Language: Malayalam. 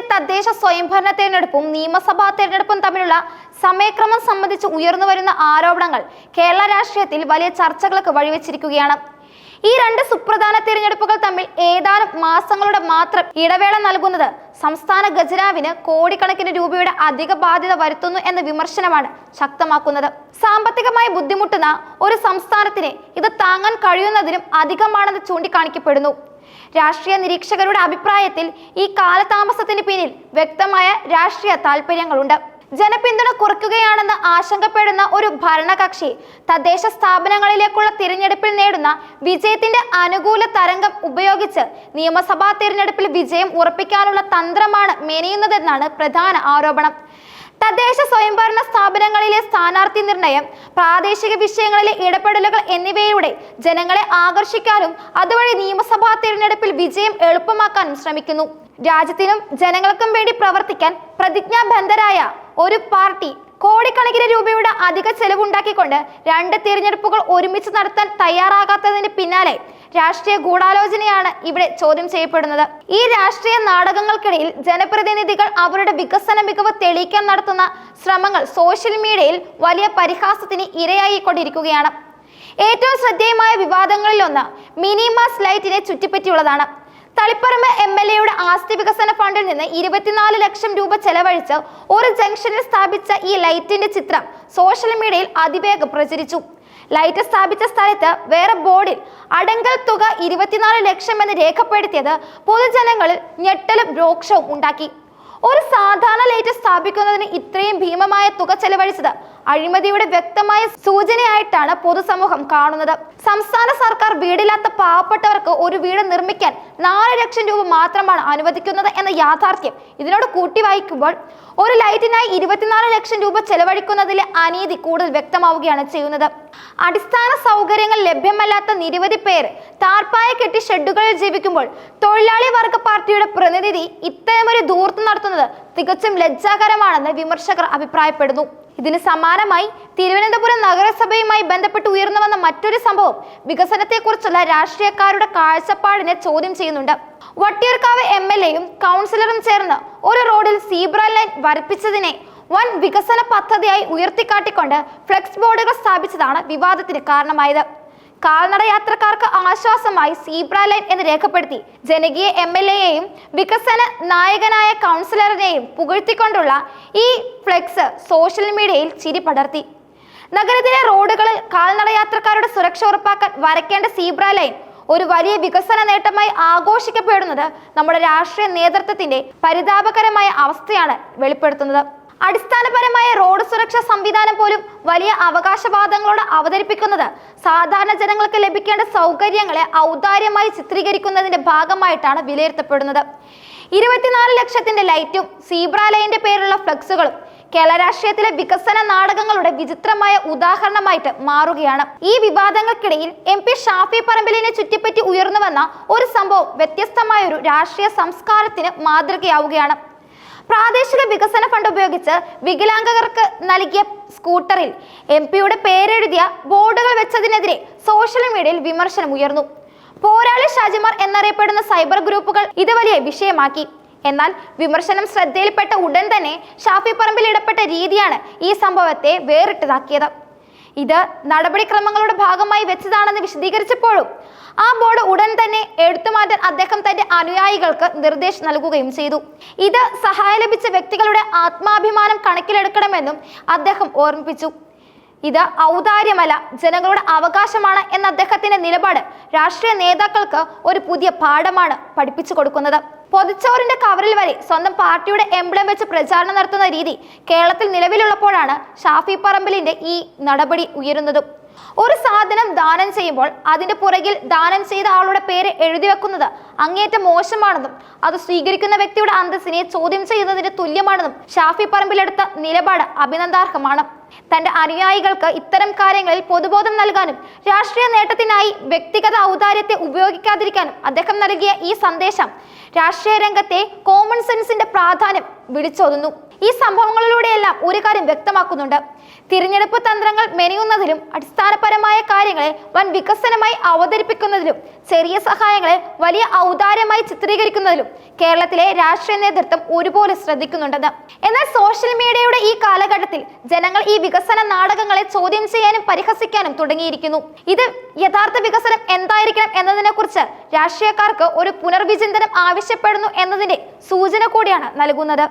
കേരളത്തിലെ തദ്ദേശ സ്വയംഭരണ തെരഞ്ഞെടുപ്പും നിയമസഭാ തെരഞ്ഞെടുപ്പും തമ്മിലുള്ള സമയക്രമം സംബന്ധിച്ച് ഉയർന്നു വരുന്ന ആരോപണങ്ങൾ കേരള രാഷ്ട്രീയത്തിൽ വലിയ ചർച്ചകൾക്ക് വഴിവെച്ചിരിക്കുകയാണ്. ഈ രണ്ട് സുപ്രധാന തിരഞ്ഞെടുപ്പുകൾ തമ്മിൽ ഏതാനും മാസങ്ങളുടെ മാത്രം ഇടവേള നൽകുന്നത് സംസ്ഥാന ഖജനാവിന് കോടിക്കണക്കിന് രൂപയുടെ അധിക ബാധ്യത വരുത്തുന്നു എന്ന വിമർശനമാണ് ശക്തമാക്കുന്നത്. സാമ്പത്തികമായി ബുദ്ധിമുട്ടുന്ന ഒരു സംസ്ഥാനത്തിന് ഇത് താങ്ങാൻ കഴിയുന്നതിനും അധികമാണെന്ന് ചൂണ്ടിക്കാണിക്കപ്പെടുന്നു. രാഷ്ട്രീയ നിരീക്ഷകരുടെ അഭിപ്രായത്തിൽ ഈ കാലതാമസത്തിന് പിന്നിൽ വ്യക്തമായ രാഷ്ട്രീയ താല്പര്യങ്ങളുണ്ട് ജനപിന്തുണ കുറയ്ക്കുകയാണെന്ന് ആശങ്കപ്പെടുന്ന ഒരു ഭരണകക്ഷി തദ്ദേശ സ്ഥാപനങ്ങളിലേക്കുള്ള തിരഞ്ഞെടുപ്പിൽ നേടുന്ന വിജയത്തിന്റെ അനുകൂല തരംഗം ഉപയോഗിച്ച് നിയമസഭാ തിരഞ്ഞെടുപ്പിൽ വിജയം ഉറപ്പിക്കാനുള്ള തന്ത്രമാണ് മെനയുന്നതെന്നാണ് പ്രധാന ആരോപണം. തദ്ദേശ സ്വയംഭരണ സ്ഥാപനങ്ങളിലെ സ്ഥാനാർത്ഥി നിർണയം പ്രാദേശിക വിഷയങ്ങളിലെ ഇടപെടലുകൾ എന്നിവയിലൂടെ ജനങ്ങളെ ആകർഷിക്കാനും അതുവഴി നിയമസഭാ തിരഞ്ഞെടുപ്പിൽ വിജയം എളുപ്പമാക്കാനും ശ്രമിക്കുന്നു. രാജ്യത്തിനും ജനങ്ങൾക്കും വേണ്ടി പ്രവർത്തിക്കാൻ പ്രതിജ്ഞാബദ്ധരായ ഒരു പാർട്ടി കോടിക്കണക്കിന് രൂപയുടെ അധിക ചെലവുണ്ടാക്കിക്കൊണ്ട് രണ്ട് തിരഞ്ഞെടുപ്പുകൾ ഒരുമിച്ച് നടത്താൻ തയ്യാറാകാത്തതിന് പിന്നാലെ രാഷ്ട്രീയ ഗൂഢാലോചനയാണ് ഇവിടെ ചോദ്യം ചെയ്യപ്പെടുന്നത്. ഈ രാഷ്ട്രീയ നാടകങ്ങൾക്കിടയിൽ ജനപ്രതിനിധികൾ അവരുടെ വികസന മികവ് തെളിയിക്കാൻ നടത്തുന്ന ശ്രമങ്ങൾ സോഷ്യൽ മീഡിയയിൽ വലിയ പരിഹാസത്തിന് ഇരയായിക്കൊണ്ടിരിക്കുകയാണ്. ഏറ്റവും ശ്രദ്ധേയമായ വിവാദങ്ങളിലൊന്ന് മിനിമാസ് ലൈറ്റിനെ ചുറ്റിപ്പറ്റിയുള്ളതാണ്. തളിപ്പറമ്പ് എം എൽ എയുടെ ആസ്തി വികസന ഫണ്ടിൽ നിന്ന് ഇരുപത്തിനാല് ലക്ഷം രൂപ ചെലവഴിച്ച് ഒരു ജംഗ്ഷനിൽ സ്ഥാപിച്ച ഈ ലൈറ്റിന്റെ ചിത്രം സോഷ്യൽ മീഡിയയിൽ അതിവേഗം പ്രചരിച്ചു. ലൈറ്റ് സ്ഥാപിച്ച സ്ഥലത്ത് വേറെ ബോർഡിൽ അടങ്കൽ തുക ഇരുപത്തിനാല് ലക്ഷം എന്ന് രേഖപ്പെടുത്തിയത് പൊതുജനങ്ങളിൽ ഞെട്ടലും രോക്ഷവും ഉണ്ടാക്കി. ഒരു സാധാരണ ലൈറ്റ് സ്ഥാപിക്കുന്നതിന് ഇത്രയും ഭീമമായ തുക ചെലവഴിച്ചത് അഴിമതിയുടെ വ്യക്തമായ സൂചനയായിട്ടാണ് പൊതുസമൂഹം കാണുന്നത്. സംസ്ഥാന സർക്കാർ വീടില്ലാത്ത പാവപ്പെട്ടവർക്ക് ഒരു വീട് നിർമ്മിക്കാൻ നാല് ലക്ഷം രൂപ മാത്രമാണ് അനുവദിക്കുന്നത് എന്ന യാഥാർത്ഥ്യം ഇതിനോട് കൂട്ടി വായിക്കുമ്പോൾ ഒരു ലൈറ്റിനായി ഇരുപത്തിനാല് ലക്ഷം രൂപ ചെലവഴിക്കുന്നതിലെ അനീതി കൂടുതൽ വ്യക്തമാവുകയാണ് ചെയ്യുന്നത്. അടിസ്ഥാന സൗകര്യങ്ങൾ ലഭ്യമല്ലാത്ത നിരവധി പേർ താർപ്പായ കെട്ടി ഷെഡുകളിൽ ജീവിക്കുമ്പോൾ തൊഴിലാളി വർഗ പാർട്ടിയുടെ പ്രതിനിധി ഇത്തരമൊരു ദൂർത്ത് നടത്തുന്നത് തികച്ചും ലജ്ജാകരമാണെന്ന് വിമർശകർ അഭിപ്രായപ്പെടുന്നു. ഇതിന് സമാനമായി തിരുവനന്തപുരം നഗരസഭയുമായി ബന്ധപ്പെട്ട് ഉയർന്നു വന്ന മറ്റൊരു സംഭവം വികസനത്തെക്കുറിച്ചുള്ള രാഷ്ട്രീയക്കാരുടെ കാഴ്ചപ്പാടിനെ ചോദ്യം ചെയ്യുന്നുണ്ട്. വട്ടിയൂർക്കാവ് എം എൽ എയും കൗൺസിലറും ചേർന്ന് ഒരു റോഡിൽ സീബ്ര ലൈൻ വരപ്പിച്ചതിനെ വൻ വികസന പദ്ധതിയായി ഉയർത്തിക്കാട്ടിക്കൊണ്ട് ഫ്ലെക്സ് ബോർഡുകൾ സ്ഥാപിച്ചതാണ് വിവാദത്തിന് കാരണമായത്. കാൽനട യാത്രക്കാർക്ക് ആശ്വാസമായി സീബ്ര ലൈൻ എന്ന് രേഖപ്പെടുത്തി. ജനകീയ എം എൽ എയെയും വികസന നായകനായ കൗൺസിലറിനെയും പുകഴ്ത്തിക്കൊണ്ടുള്ള ഈ ഫ്ലെക്സ് സോഷ്യൽ മീഡിയയിൽ ചിരി പടർത്തി. നഗരത്തിലെ റോഡുകളിൽ കാൽനട യാത്രക്കാരുടെ സുരക്ഷ ഉറപ്പാക്കാൻ വരയ്ക്കേണ്ട സീബ്ര ലൈൻ ഒരു വലിയ വികസന നേട്ടമായി ആഘോഷിക്കപ്പെടുന്നത് നമ്മുടെ രാഷ്ട്രീയ നേതൃത്വത്തിന്റെ പരിതാപകരമായ അവസ്ഥയാണ് വെളിപ്പെടുത്തുന്നത്. അടിസ്ഥാനപരമായ റോഡ് സുരക്ഷാ സംവിധാനം പോലും വലിയ അവകാശവാദങ്ങളോട് അവതരിപ്പിക്കുന്നത് സാധാരണ ജനങ്ങൾക്ക് ലഭിക്കേണ്ട സൗകര്യങ്ങളെ ഔദാര്യമായി ചിത്രീകരിക്കുന്നതിന്റെ ഭാഗമായിട്ടാണ് വിലയിരുത്തപ്പെടുന്നത്. ഇരുപത്തിനാല് ലക്ഷത്തിന്റെ ലൈറ്റും സീബ്ര ലൈന്റെ പേരുള്ള ഫ്ലക്സുകളും കേരള രാഷ്ട്രീയത്തിലെ വികസന നാടകങ്ങളുടെ വിചിത്രമായ ഉദാഹരണമായിട്ട് മാറുകയാണ്. ഈ വിവാദങ്ങൾക്കിടയിൽ എം പി ഷാഫി പറമ്പിലിനെ ചുറ്റിപ്പറ്റി ഉയർന്നു വന്ന ഒരു സംഭവം വ്യത്യസ്തമായ ഒരു രാഷ്ട്രീയ സംസ്കാരത്തിന് മാതൃകയാവുകയാണ്. പ്രാദേശിക വികസന ഫണ്ട് ഉപയോഗിച്ച് വികലാംഗർക്ക് നൽകിയ സ്കൂട്ടറിൽ എം പിയുടെ പേരെഴുതിയ ബോർഡുകൾ വെച്ചതിനെതിരെ സോഷ്യൽ മീഡിയയിൽ വിമർശനം ഉയർന്നു. പോരാളി ഷാജിമാർ എന്നറിയപ്പെടുന്ന സൈബർ ഗ്രൂപ്പുകൾ ഇത് വലിയ വിഷയമാക്കി. എന്നാൽ വിമർശനം ശ്രദ്ധയിൽപ്പെട്ട ഉടൻ തന്നെ ഷാഫി പറമ്പിൽ ഇടപെട്ട രീതിയാണ് ഈ സംഭവത്തെ വേറിട്ടതാക്കിയത്. ഇത് നടപടിക്രമങ്ങളുടെ ഭാഗമായി വെച്ചതാണെന്ന് വിശദീകരിച്ചപ്പോഴും ആ ബോർഡ് ഉടൻ തന്നെ എടുത്തുമാറ്റാൻ അദ്ദേഹം തന്റെ അനുയായികൾക്ക് നിർദ്ദേശം നൽകുകയും ചെയ്തു. ഇത് സഹായം ലഭിച്ച വ്യക്തികളുടെ ആത്മാഭിമാനം കണക്കിലെടുക്കണമെന്നും അദ്ദേഹം ഓർമ്മിപ്പിച്ചു. ഇത് ഔദാര്യമല്ല ജനങ്ങളുടെ അവകാശമാണ് എന്ന അദ്ദേഹത്തിന്റെ നിലപാട് രാഷ്ട്രീയ നേതാക്കൾക്ക് ഒരു പുതിയ പാഠമാണ് പഠിപ്പിച്ചു കൊടുക്കുന്നത്. പൊതിച്ചോറിന്റെ കവറിൽ വരെ സ്വന്തം പാർട്ടിയുടെ എംബ്ലം വെച്ച് പ്രചാരണം നടത്തുന്ന രീതി കേരളത്തിൽ നിലവിലുള്ളപ്പോഴാണ് ഷാഫി പറമ്പലിന്റെ ഈ നടപടി ഉയരുന്നതും. ഒരു സാധനം ദാനം ചെയ്യുമ്പോൾ അതിന്റെ പുറകിൽ ദാനം ചെയ്ത ആളുടെ പേര് എഴുതി വെക്കുന്നത് അങ്ങേറ്റം മോശമാണെന്നും അത് സ്വീകരിക്കുന്ന വ്യക്തിയുടെ അന്തസ്സിനെ ചോദ്യം ചെയ്യുന്നതിന് തുല്യമാണെന്നും ഷാഫി പറമ്പിലെടുത്ത നിലപാട് അഭിനന്ദാർഹമാണ്. തന്റെ അനുയായികൾക്ക് ഇത്തരം കാര്യങ്ങളിൽ പൊതുബോധം നൽകാനും രാഷ്ട്രീയ നേട്ടത്തിനായി വ്യക്തിഗത ഔദാര്യത്തെ ഉപയോഗിക്കാതിരിക്കാനും അദ്ദേഹം നൽകിയ ഈ സന്ദേശം രാഷ്ട്രീയ രംഗത്തെ കോമൺ സെൻസിന്റെ പ്രാധാന്യം വിളിച്ചോതുന്നു. ഈ സംഭവങ്ങളിലൂടെയെല്ലാം ഒരു കാര്യം വ്യക്തമാക്കുന്നുണ്ട്. തിരഞ്ഞെടുപ്പ് തന്ത്രങ്ങൾ മെനയുന്നതിലും അടിസ്ഥാനപരമായ കാര്യങ്ങളെ വൻ വികസനമായി അവതരിപ്പിക്കുന്നതിലും ചെറിയ സഹായങ്ങളെ വലിയ ഔദാര്യമായി ചിത്രീകരിക്കുന്നതിലും കേരളത്തിലെ രാഷ്ട്രീയ നേതൃത്വം ഒരുപോലെ ശ്രദ്ധിക്കുന്നുണ്ടെന്ന്. എന്നാൽ സോഷ്യൽ മീഡിയയുടെ ഈ കാലഘട്ടത്തിൽ ജനങ്ങൾ ഈ വികസന നാടകങ്ങളെ ചോദ്യം ചെയ്യാനും പരിഹസിക്കാനും തുടങ്ങിയിരിക്കുന്നു. ഇത് യഥാർത്ഥ വികസനം എന്തായിരിക്കണം എന്നതിനെ കുറിച്ച് രാഷ്ട്രീയക്കാർക്ക് ഒരു പുനർവിചിന്തനം ആവശ്യപ്പെടുന്നു എന്നതിന്റെ സൂചന കൂടിയാണ് നൽകുന്നത്.